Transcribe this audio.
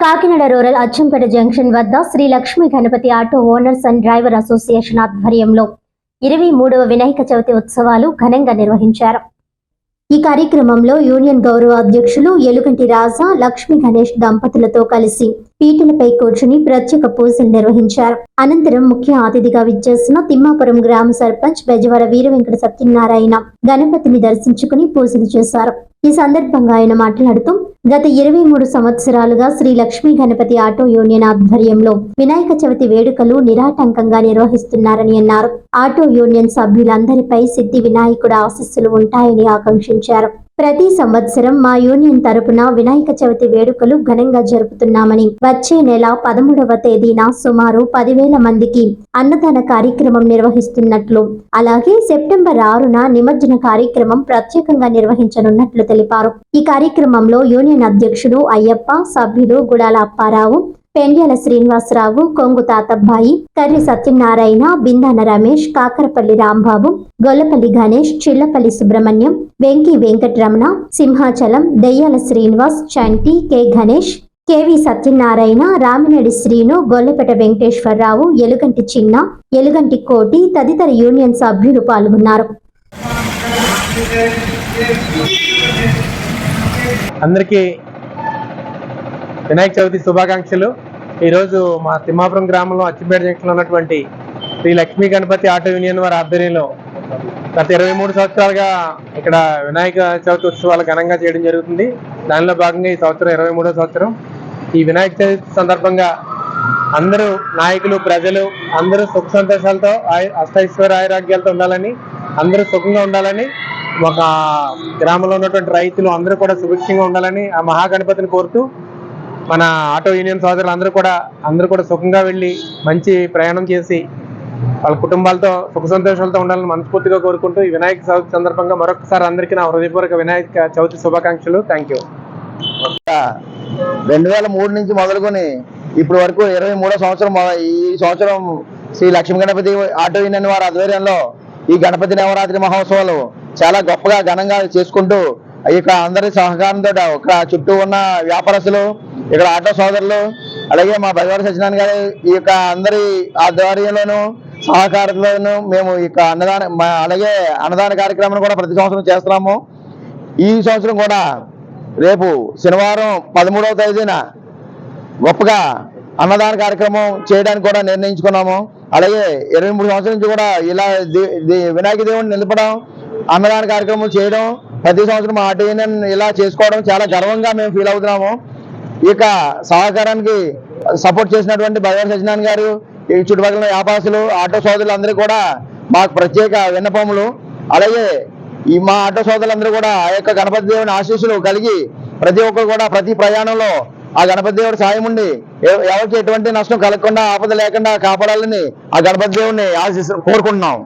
Kakinada rural Achampet junction వద్ద Shri Lakshmi Ganapathi auto owners and driver association ఆధ్వర్యంలో ఇరవై మూడవ వినాయక చవితి ఉత్సవాలు ఘనంగా నిర్వహించారు. ఈ కార్యక్రమంలో యూనియన్ గౌరవ అధ్యక్షులు ఎలుగంటి రాజా లక్ష్మీ గణేష్ దంపతులతో కలిసి పీటలపై కూర్చుని ప్రత్యేక పూజలు నిర్వహించారు. అనంతరం ముఖ్య అతిథిగా విచ్చేసిన తిమ్మాపురం గ్రామ సర్పంచ్ బెజవాడ వీర వెంకట సత్యనారాయణ గణపతిని దర్శించుకుని పూజలు చేశారు. ఈ సందర్భంగా ఆయన మాట్లాడుతూ గత ఇరవై మూడు సంవత్సరాలుగా శ్రీ లక్ష్మీ గణపతి ఆటో యూనియన్ ఆధ్వర్యంలో వినాయక చవితి వేడుకలు నిరాటంకంగా నిర్వహిస్తున్నారని అన్నారు. ఆటో యూనియన్ సభ్యులందరిపై సిద్ధి వినాయకుడు ఆశస్సులు ఉంటాయని ఆకాంక్షించారు. ప్రతి సంవత్సరం మా యూనియన్ తరపున వినాయక చవితి వేడుకలు ఘనంగా జరుపుతున్నామని వచ్చే నెల పదమూడవ తేదీన సుమారు పదివేల మందికి అన్నదాన కార్యక్రమం నిర్వహిస్తున్నట్లు అలాగే సెప్టెంబర్ ఆరున నిమజ్జన కార్యక్రమం ప్రత్యేకంగా నిర్వహించనున్నట్లు తెలిపారు. ఈ కార్యక్రమంలో యూనియన్ అధ్యక్షుడు అయ్యప్ప సభ్యులు గుడాల అప్పారావు పెండ్యాల శ్రీనివాసరావు కొంగు Tatabbayi Karri Satyanarayana Bindana Ramesh Kakarapalli Rambabu Gollapalli Ganesh Chillapalli Subrahmanyam Venki Venkataramana Simhachalam Deyyala Srinivas Chanti K Ganesh K V Satyanarayana Raminadi Srinu Gollapeta Venkateswararao Eluganti Chinna Eluganti Koti తదితర యూనియన్ సభ్యులు పాల్గొన్నారు. అందరికీ వినాయక చవితి శుభాకాంక్షలు. ఈరోజు మా తిమ్మాపురం గ్రామంలో అచ్చిపేట జంక్షన్లో ఉన్నటువంటి శ్రీ లక్ష్మీ గణపతి ఆటో యూనియన్ వారి ఆధ్వర్యంలో గత ఇరవై మూడు సంవత్సరాలుగా ఇక్కడ వినాయక చవితి ఉత్సవాలు ఘనంగా చేయడం జరుగుతుంది. దానిలో భాగంగా ఈ సంవత్సరం ఇరవై మూడో సంవత్సరం. ఈ వినాయక చవితి సందర్భంగా అందరూ నాయకులు ప్రజలు అందరూ సుఖ సంతోషాలతో అష్టైశ్వర ఆయురాగ్యాలతో ఉండాలని అందరూ సుఖంగా ఉండాలని ఒక గ్రామంలో ఉన్నటువంటి రైతులు అందరూ కూడా సుభిక్షంగా ఉండాలని ఆ మహాగణపతిని కోరుతూ మన ఆటో యూనియన్ సోదరులు అందరూ కూడా అందరూ కూడా సుఖంగా వెళ్ళి మంచి ప్రయాణం చేసి వాళ్ళ కుటుంబాలతో సుఖ సంతోషాలతో ఉండాలని మనస్ఫూర్తిగా కోరుకుంటూ ఈ వినాయక చవితి సందర్భంగా మరొకసారి అందరికీ నా హృదయపూర్వక వినాయక చవితి శుభాకాంక్షలు. థ్యాంక్ యూ రెండు వేల మూడు నుంచి మొదలుకొని ఇప్పటి వరకు ఇరవై మూడో సంవత్సరం ఈ సంవత్సరం శ్రీ లక్ష్మీ గణపతి ఆటో యూనియన్ వారి ఆధ్వర్యంలో ఈ గణపతి నవరాత్రి మహోత్సవాలు చాలా గొప్పగా ఘనంగా చేసుకుంటూ ఇక్కడ అందరి సహకారంతో ఒక చుట్టూ ఉన్న వ్యాపారస్తులు ఇక్కడ ఆటో సోదరులు అలాగే మా భగవాన్ సత్యనారాయణ గారి ఈ యొక్క అందరి ఆధ్వర్యంలోను సహకారంలోను మేము ఇక అన్నదాన మా- అలాగే అన్నదాన కార్యక్రమాన్ని కూడా ప్రతి సంవత్సరం చేస్తున్నాము. ఈ సంవత్సరం కూడా రేపు శనివారం పదమూడవ తేదీన గొప్పగా అన్నదాన కార్యక్రమం చేయడానికి కూడా నిర్ణయించుకున్నాము. అలాగే ఇరవై మూడు సంవత్సరాల నుంచి కూడా ఇలా దే- వినాయక దేవుడిని నిలపడం అన్నదాన కార్యక్రమం చేయడం ప్రతి సంవత్సరం మా ఆటో ఇలా చేసుకోవడం చాలా గర్వంగా మేము ఫీల్ అవుతున్నాము. ఇక సహకారానికి సపోర్ట్ చేసినటువంటి భగవాన్ సజ్జనాన్ గారు ఈ చుట్టుపక్కల వ్యాపారస్తులు ఆటో సోదరులందరూ కూడా మాకు ప్రత్యేక విన్నపములు. అలాగే ఈ మా ఆటో సోదరులందరూ కూడా ఆ యొక్క గణపతి దేవుని ఆశీస్సులు కలిగి ప్రతి ఒక్కరు కూడా ప్రతి ప్రయాణంలో ఆ గణపతి దేవుడి సాయం ఉండి ఎవరికి ఎటువంటి నష్టం కలగకుండా ఆపద లేకుండా కాపాడాలని ఆ గణపతి దేవుడిని ఆశీస్సు కోరుకుంటున్నాం.